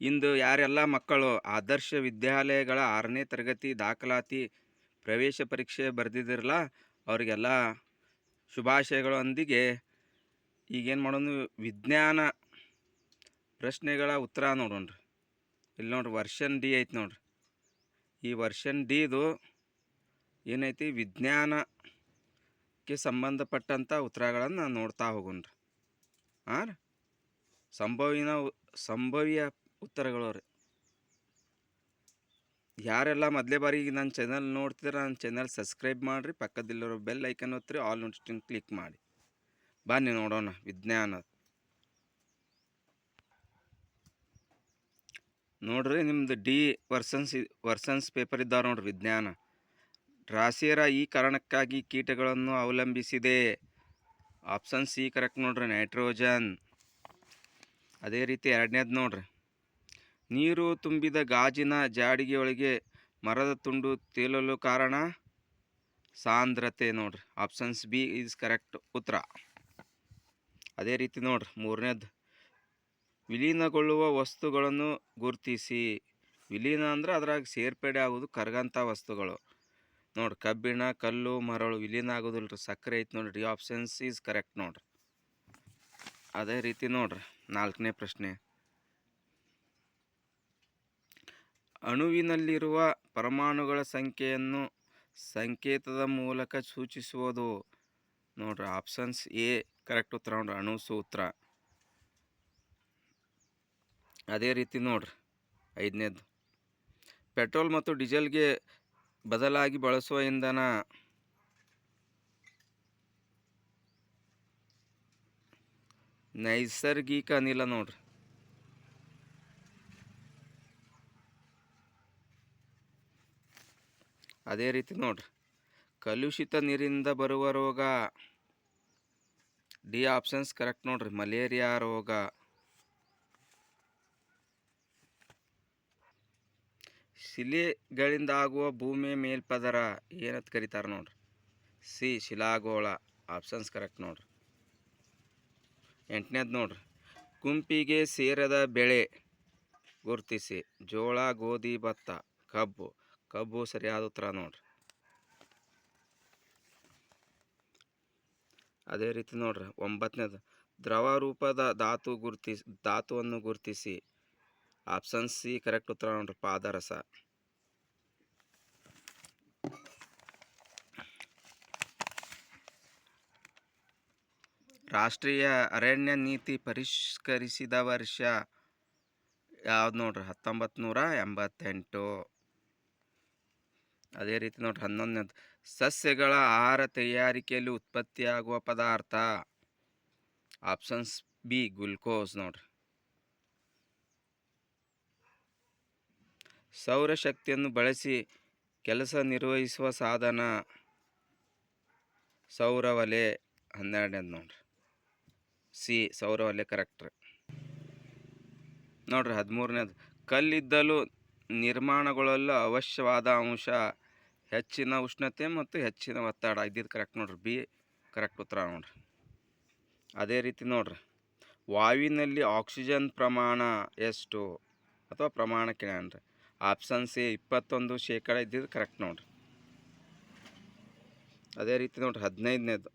ಇಂದು ಯಾರೆಲ್ಲ ಮಕ್ಕಳು ಆದರ್ಶ ವಿದ್ಯಾಲಯಗಳ ಆರನೇ ತರಗತಿ ದಾಖಲಾತಿ ಪ್ರವೇಶ ಪರೀಕ್ಷೆ ಬರೆದಿದ್ದಿರಲ್ಲ, ಅವರಿಗೆಲ್ಲ ಶುಭಾಶಯಗಳೊಂದಿಗೆ ಈಗೇನು ಮಾಡೋಣ ವಿಜ್ಞಾನ ಪ್ರಶ್ನೆಗಳ ಉತ್ತರ ನೋಡೋಣ್ರಿ. ಇಲ್ಲಿ ನೋಡ್ರಿ ವರ್ಷನ್ ಡಿ ಐತಿ ನೋಡ್ರಿ. ಈ ವರ್ಷನ್ ಡಿದು ಏನೈತಿ, ವಿಜ್ಞಾನಕ್ಕೆ ಸಂಬಂಧಪಟ್ಟಂಥ ಉತ್ತರಗಳನ್ನು ನೋಡ್ತಾ ಹೋಗೋಣ್ರಿ. ಹಾಂ ಸಂಭವಿನ ಸಂಭವ್ಯ ಉತ್ತರಗಳು ರೀ ಯಾರೆಲ್ಲ ಮೊದಲೇ ಬಾರಿಗೆ ನನ್ನ ಚಾನಲ್ ನೋಡ್ತಿದ್ರೆ ನನ್ನ ಚಾನಲ್ ಸಬ್ಸ್ಕ್ರೈಬ್ ಮಾಡಿರಿ, ಪಕ್ಕದಲ್ಲಿರೋ ಬೆಲ್ ಐಕನ್ ಒತ್ತಿರಿ ಆಲ್ ನೋಟಿಫಿಕೇಶನ್ ಕ್ಲಿಕ್ ಮಾಡಿ. ಬನ್ನಿ ನೋಡೋಣ ವಿಜ್ಞಾನ. ನೋಡ್ರಿ ನಿಮ್ಮದು ಡಿ ವರ್ಸನ್ಸ್ ವರ್ಸನ್ಸ್ ಪೇಪರ್ ಇದ್ದಾವೆ ನೋಡ್ರಿ ವಿಜ್ಞಾನ. ರಾಸಿಯರ ಈ ಕಾರಣಕ್ಕಾಗಿ ಕೀಟಗಳನ್ನು ಅವಲಂಬಿಸಿದೆ. ಆಪ್ಷನ್ ಸಿ ಕರೆಕ್ಟ್ ನೋಡ್ರಿ ನೈಟ್ರೋಜನ್ ಅದೇ ರೀತಿ ಎರಡನೇದು ನೋಡ್ರಿ. ನೀರು ತುಂಬಿದ ಗಾಜಿನ ಜಾಡಿಗೆಯೊಳಗೆ ಮರದ ತುಂಡು ತೇಲಲು ಕಾರಣ? ಸಾಂದ್ರತೆ ನೋಡ್ರಿ ಆಪ್ಷನ್ಸ್ ಬಿ ಈಸ್ ಕರೆಕ್ಟ್ ಉತ್ತರ. ಅದೇ ರೀತಿ ನೋಡ್ರಿ, ಮೂರನೇದು, ವಿಲೀನಗೊಳ್ಳುವ ವಸ್ತುಗಳನ್ನು ಗುರುತಿಸಿ. ವಿಲೀನ ಅಂದ್ರೆ ಅದ್ರಾಗ ಸೇರ್ಪಡೆ ಆಗೋದು ಕರಗಂಥ ವಸ್ತುಗಳು. ನೋಡ್ರಿ, ಕಬ್ಬಿಣ, ಕಲ್ಲು, ಮರಳು ವಿಲೀನ ಆಗೋದಿಲ್ಲ ರೀ ಸಕ್ಕರೆ ಐತೆ ನೋಡ್ರಿ ಆಪ್ಷನ್ಸ್ ಈಸ್ ಕರೆಕ್ಟ್ ನೋಡ್ರಿ. ಅದೇ ರೀತಿ ನೋಡ್ರಿ, ನಾಲ್ಕನೇ ಪ್ರಶ್ನೆ. ಅಣುವಿನಲ್ಲಿರುವ ಪರಮಾಣುಗಳ ಸಂಖ್ಯೆಯನ್ನು ಸಂಕೇತದ ಮೂಲಕ ಸೂಚಿಸುವುದು. ನೋಡ್ರಿ ಆಪ್ಷನ್ಸ್ ಎ ಕರೆಕ್ಟ್ ಉತ್ತರ ನೋಡ್ರಿ, ಅಣು ಸೂತ್ರ. ಅದೇ ರೀತಿ ನೋಡ್ರಿ, ಐದನೇದು. ಪೆಟ್ರೋಲ್ ಮತ್ತು ಡೀಸೆಲ್ಗೆ ಬದಲಾಗಿ ಬಳಸುವ ಇಂಧನ. ನೈಸರ್ಗಿಕ ಅನಿಲ ನೋಡ್ರಿ. ಅದೇ ರೀತಿ ನೋಡ್ರಿ. ಕಲುಷಿತ ನೀರಿಂದ ಬರುವ ರೋಗ, ಡಿ ಆಪ್ಷನ್ಸ್ ಕರೆಕ್ಟ್ ನೋಡ್ರಿ. ಮಲೇರಿಯಾ ರೋಗ. ಶಿಲೆಗಳಿಂದ ಆಗುವ ಭೂಮಿ ಮೇಲ್ಪದರ ಏನಂತ ಕರೀತಾರೆ ನೋಡ್ರಿ. ಸಿ, ಶಿಲಾಗೋಳ. ಆಪ್ಷನ್ಸ್ ಕರೆಕ್ಟ್ ನೋಡ್ರಿ. ಎಂಟನೇದು ನೋಡ್ರಿ. ಗುಂಪಿಗೆ ಸೇರದ ಬೆಳೆ ಗುರುತಿಸಿ. ಜೋಳ, ಗೋಧಿ, ಭತ್ತ, ಕಬ್ಬು. ಕಬ್ಬು ಸರಿಯಾದ ಉತ್ತರ ನೋಡ್ರಿ. ಅದೇ ರೀತಿ ನೋಡ್ರಿ, ಒಂಬತ್ತನೇದು, ದ್ರವ ರೂಪದ ಧಾತು ಗುರುತಿಸಿ ಧಾತುವನ್ನು ಗುರುತಿಸಿ ಆಪ್ಷನ್ ಸಿ ಕರೆಕ್ಟ್ ಉತ್ತರ ನೋಡ್ರಿ, ಪಾದರಸ. ರಾಷ್ಟ್ರೀಯ ಅರಣ್ಯ ನೀತಿ ಪರಿಷ್ಕರಿಸಿದ ವರ್ಷ ಯಾವ್ದು ನೋಡ್ರಿ, ಹತ್ತೊಂಬತ್ತು ನೂರ ಎಂಬತ್ತೆಂಟು. ಅದೇ ರೀತಿ ನೋಡ್ರಿ ಹನ್ನೊಂದನೇದು. ಸಸ್ಯಗಳ ಆಹಾರ ತಯಾರಿಕೆಯಲ್ಲಿ ಉತ್ಪತ್ತಿಯಾಗುವ ಪದಾರ್ಥ. ಆಪ್ಷನ್ಸ್ ಬಿ, ಗ್ಲುಕೋಸ್ ನೋಡ್ರಿ. ಸೌರಶಕ್ತಿಯನ್ನು ಬಳಸಿ ಕೆಲಸ ನಿರ್ವಹಿಸುವ ಸಾಧನ. ಸೌರವಲೆ ಹನ್ನೆರಡನೇದು ನೋಡ್ರಿ. ಸಿ, ಸೌರವಲೆ ಕರೆಕ್ಟ್ ರೀ. ನೋಡ್ರಿ ಹದಿಮೂರನೇದು. ಕಲ್ಲಿದ್ದಲು ನಿರ್ಮಾಣಗೊಳ್ಳಲು ಅವಶ್ಯವಾದ ಅಂಶ ಹೆಚ್ಚಿನ ಉಷ್ಣತೆ ಮತ್ತು ಹೆಚ್ಚಿನ ಒತ್ತಡ. ಇದ್ದಿದ್ದು ಕರೆಕ್ಟ್ ನೋಡ್ರಿ. ಬಿ ಕರೆಕ್ಟ್ ಉತ್ತರ ನೋಡ್ರಿ. ಅದೇ ರೀತಿ ನೋಡ್ರಿ. ವಾಯುವಿನಲ್ಲಿ ಆಕ್ಸಿಜನ್ ಪ್ರಮಾಣ ಎಷ್ಟು ಅಥವಾ ಪ್ರಮಾಣ ಕೇಳ್ಯಾನ್ರಿ ಆಪ್ಷನ್ ಸಿ ಇಪ್ಪತ್ತೊಂದು ಶೇಕಡ ಇದ್ದಿದ್ದು ಕರೆಕ್ಟ್ ನೋಡ್ರಿ. ಅದೇ ರೀತಿ ನೋಡ್ರಿ. ಹದಿನೈದನೇದು.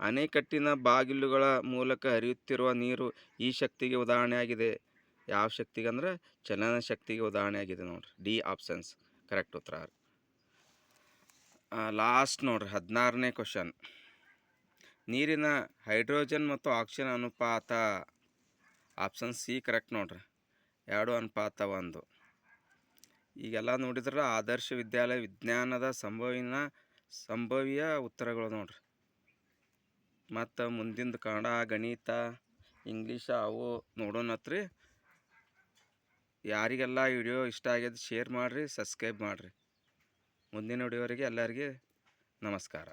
ಅಣೆಕಟ್ಟಿನ ಬಾಗಿಲುಗಳ ಮೂಲಕ ಹರಿಯುತ್ತಿರುವ ನೀರು ಈ ಶಕ್ತಿಗೆ ಉದಾಹರಣೆಯಾಗಿದೆ. ಯಾವ ಶಕ್ತಿಗೆ ಅಂದ್ರೆ ಚಲನ ಶಕ್ತಿಗೆ ಉದಾಹರಣೆಯಾಗಿದೆ ನೋಡ್ರಿ. ಡಿ ಆಪ್ಷನ್ಸ್ ಕರೆಕ್ಟ್ ಉತ್ತರ. ಲಾಸ್ಟ್ ನೋಡ್ರಿ, ಹದಿನಾರನೇ ಕ್ವಶನ್ ನೀರಿನ ಹೈಡ್ರೋಜನ್ ಮತ್ತು ಆಕ್ಸಿಜನ್ ಅನುಪಾತ ಆಪ್ಷನ್ ಸಿ ಕರೆಕ್ಟ್ ನೋಡ್ರಿ. ಎರಡು ಅನುಪಾತ ಒಂದು. ಈಗೆಲ್ಲ ನೋಡಿದ್ರೆ ಆದರ್ಶ ವಿದ್ಯಾಲಯ ವಿಜ್ಞಾನದ ಸಂಭವಿನ ಸಂಭವ್ಯ ಉತ್ತರಗಳು ನೋಡ್ರಿ. ಮತ್ತು ಮುಂದಿನ ಕನ್ನಡ, ಗಣಿತ, ಇಂಗ್ಲೀಷ ಅವು ನೋಡೋಣತ್ರಿ ಯಾರಿಗೆಲ್ಲ ವಿಡಿಯೋ ಇಷ್ಟ ಆಗ್ಯದ ಶೇರ್ ಮಾಡಿರಿ ಸಬ್ಸ್ಕ್ರೈಬ್ ಮಾಡಿರಿ. ಮುಂದಿನ ವಿಡಿಯೋವರೆಗೆ ಎಲ್ಲರಿಗೆ ನಮಸ್ಕಾರ.